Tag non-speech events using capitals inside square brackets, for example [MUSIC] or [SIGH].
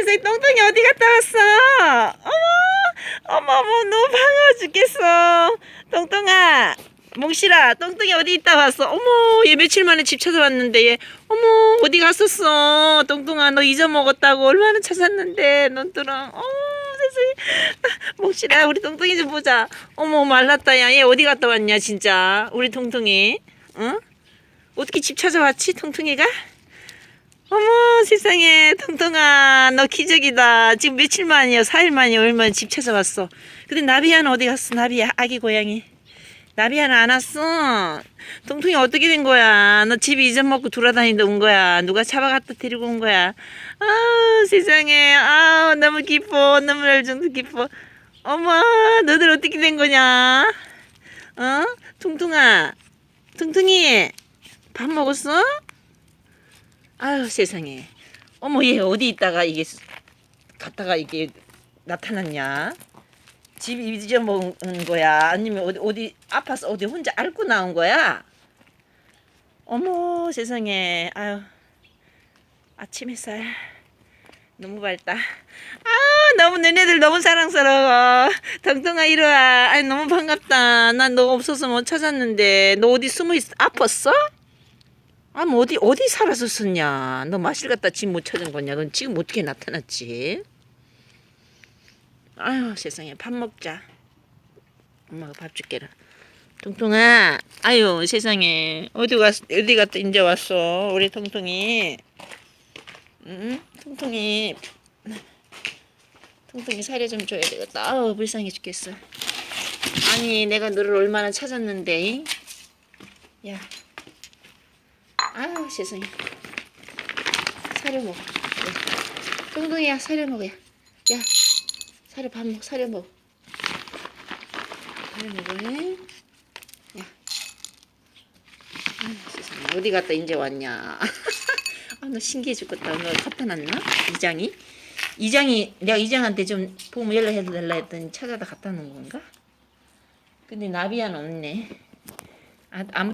세상에 똥똥이 어디 갔다 왔어? 어머, 어머, 어머, 너무 반가워 죽겠어. 똥똥아, 몽실아, 똥똥이 어디 있다 왔어? 어머, 얘 며칠 만에 집 찾아왔는데 얘, 어머, 어디 갔었어? 똥똥아, 너 잊어먹었다고 얼마나 찾았는데, 넌또랑, 어머, 세상에. 몽실아, 우리 똥똥이 좀 보자. 어머, 말랐다, 야, 얘 어디 갔다 왔냐, 진짜. 우리 똥똥이, 응? 어떻게 집 찾아왔지, 통통이가? 어머 세상에. 통통아 너 기적이다. 지금 며칠 만이야? 4일 만이야? 얼마나 집 찾아왔어. 근데 나비야는 어디 갔어? 나비야 아기 고양이. 나비야는 안 왔어. 통통이 어떻게 된 거야? 너집 잊어먹고 돌아다니다 온 거야. 누가 잡아갔다 데리고 온 거야? 아 세상에. 아 너무 기뻐. 눈물 정도 기뻐. 어머 너들 어떻게 된 거냐? 어? 통통아. 통통이 밥 먹었어? 아유 세상에. 어머 얘 어디 있다가 이게 갔다가 이게 나타났냐? 집 잊어먹은 거야? 아니면 어디 어디 아파서 어디 혼자 앓고 나온 거야? 어머 세상에. 아유 아침 햇살 너무 밝다. 아 너무 너네들 너무 사랑스러워. 덩덩아 이리와. 아니 너무 반갑다. 난 너 없어서 못 찾았는데. 너 어디 숨어 있어 아팠어? 아, 뭐 어디 어디 살았었었냐? 너 마실 갖다 집 못 찾은 거냐? 넌 지금 어떻게 나타났지? 아유 세상에 밥 먹자. 엄마가 밥 줄게라. 통통아, 아유 세상에 어디 갔 어디 갔다 이제 왔어 우리 통통이. 응? 통통이. 통통이 사료 좀 줘야 되겠다. 아우 불쌍해 죽겠어. 아니 내가 너를 얼마나 찾았는데. 잉? 야. 아유 세상에. 사료 먹어. 야. 똥똥이야 사료 먹어 야. 야 사료 밥 먹어 사료 먹어. 사료 먹어 야. 아유 세상에. 어디 갔다 이제 왔냐? [LAUGHS] 아 너 신기해 죽겠다. 너 갖다 놨나? 이장이? 이장이 내가 이장한테 좀 보면 연락해도 달라 했더니 찾아다 갖다 놓은 건가? 근데 나비야는 없네. 아, 아무